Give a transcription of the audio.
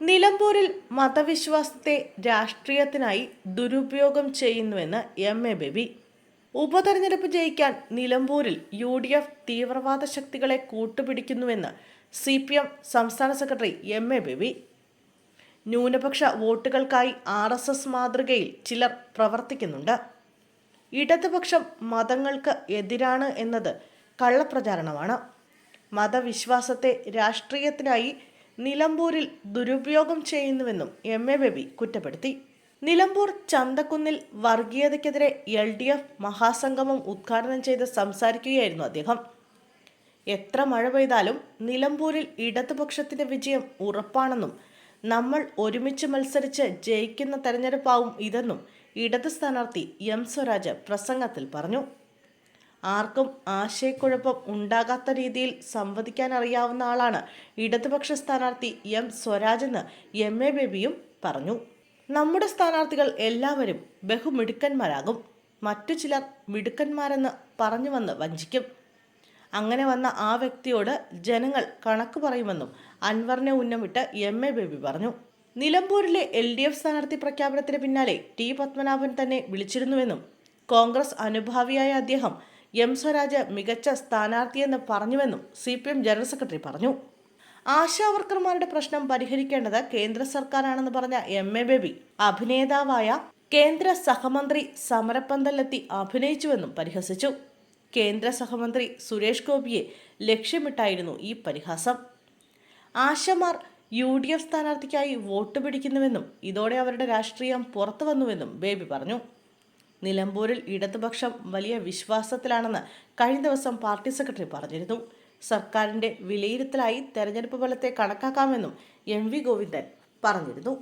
നിലമ്പൂരിൽ മതവിശ്വാസത്തെ രാഷ്ട്രീയത്തിനായി ദുരുപയോഗം ചെയ്യുന്നുവെന്ന് എം എ ബേബി. ഉപതെരഞ്ഞെടുപ്പ് ജയിക്കാൻ നിലമ്പൂരിൽ യു ഡി എഫ് തീവ്രവാദ ശക്തികളെ കൂട്ടുപിടിക്കുന്നുവെന്ന് സി പി എം സംസ്ഥാന സെക്രട്ടറി എം എ ബേബി. ന്യൂനപക്ഷ വോട്ടുകൾക്കായി ആർ എസ് എസ് മാതൃകയിൽ ചിലർ പ്രവർത്തിക്കുന്നുണ്ട്. ഇടതുപക്ഷം മതങ്ങൾക്ക് എതിരാണ് എന്നത് കള്ളപ്രചാരണമാണ്. മതവിശ്വാസത്തെ രാഷ്ട്രീയത്തിനായി നിലമ്പൂരിൽ ദുരുപയോഗം ചെയ്യുന്നുവെന്നും എം എ ബേബി കുറ്റപ്പെടുത്തി. നിലമ്പൂർ ചന്തക്കുന്നിൽ വർഗീയതയ്ക്കെതിരെ എൽ ഡി എഫ് മഹാസംഗമം ഉദ്ഘാടനം ചെയ്ത് സംസാരിക്കുകയായിരുന്നു അദ്ദേഹം. എത്ര മഴ പെയ്താലും നിലമ്പൂരിൽ ഇടതുപക്ഷത്തിന്റെ വിജയം ഉറപ്പാണെന്നും നമ്മൾ ഒരുമിച്ച് മത്സരിച്ച് ജയിക്കുന്ന തെരഞ്ഞെടുപ്പാവും ഇതെന്നും ഇടത് സ്ഥാനാർത്ഥി എം സ്വരാജ് പ്രസംഗത്തിൽ പറഞ്ഞു. ആർക്കും ആശയക്കുഴപ്പം ഉണ്ടാകാത്ത രീതിയിൽ സംവദിക്കാൻ അറിയാവുന്ന ആളാണ്. ഇടതുപക്ഷ സ്ഥാനാർത്ഥി എം സ്വരാജെന്ന് എം എ ബേബിയും പറഞ്ഞു. നമ്മുടെ സ്ഥാനാർത്ഥികൾ എല്ലാവരും ബഹുമിടുക്കന്മാരാകും. മറ്റു ചിലർ മിടുക്കന്മാരെന്ന് പറഞ്ഞു വന്ന് വഞ്ചിക്കും. അങ്ങനെ വന്ന ആ വ്യക്തിയോട് ജനങ്ങൾ കണക്ക് പറയുമെന്നും അൻവറിനെ ഉന്നമിട്ട് എം എ ബേബി പറഞ്ഞു. നിലമ്പൂരിലെ എൽ ഡി എഫ് സ്ഥാനാർത്ഥി പ്രഖ്യാപനത്തിന് പിന്നാലെ ടി പത്മനാഭൻ തന്നെ വിളിച്ചിരുന്നുവെന്നും കോൺഗ്രസ് അനുഭാവിയായ അദ്ദേഹം എം സ്വരാജ് മികച്ച സ്ഥാനാർത്ഥിയെന്ന് പറഞ്ഞുവെന്നും C P M general secretary പറഞ്ഞു. ആശാവർക്കർമാരുടെ പ്രശ്നം പരിഹരിക്കേണ്ടത് കേന്ദ്ര സർക്കാരാണെന്ന് പറഞ്ഞ എം എ ബേബി അഭിനേതാവായ കേന്ദ്ര സഹമന്ത്രി സമരപ്പന്തലെത്തി അഭിനയിച്ചുവെന്നും പരിഹസിച്ചു. കേന്ദ്ര സഹമന്ത്രി സുരേഷ് ഗോപിയെ ലക്ഷ്യമിട്ടായിരുന്നു ഈ പരിഹാസം. ആശമാർ യു ഡി എഫ് സ്ഥാനാർത്ഥിക്കായി വോട്ട് പിടിക്കുന്നുവെന്നും ഇതോടെ അവരുടെ രാഷ്ട്രീയം പുറത്തു വന്നുവെന്നും ബേബി പറഞ്ഞു. നിലമ്പൂരിൽ ഇടതുപക്ഷം വലിയ വിശ്വാസത്തിലാണെന്ന് കഴിഞ്ഞ ദിവസം പാർട്ടി സെക്രട്ടറി പറഞ്ഞിരുന്നു. സർക്കാരിന്റെ വിലയിരുത്തലായി തെരഞ്ഞെടുപ്പ് ഫലത്തെ കണക്കാക്കാമെന്നും എം വി ഗോവിന്ദൻ പറഞ്ഞിരുന്നു.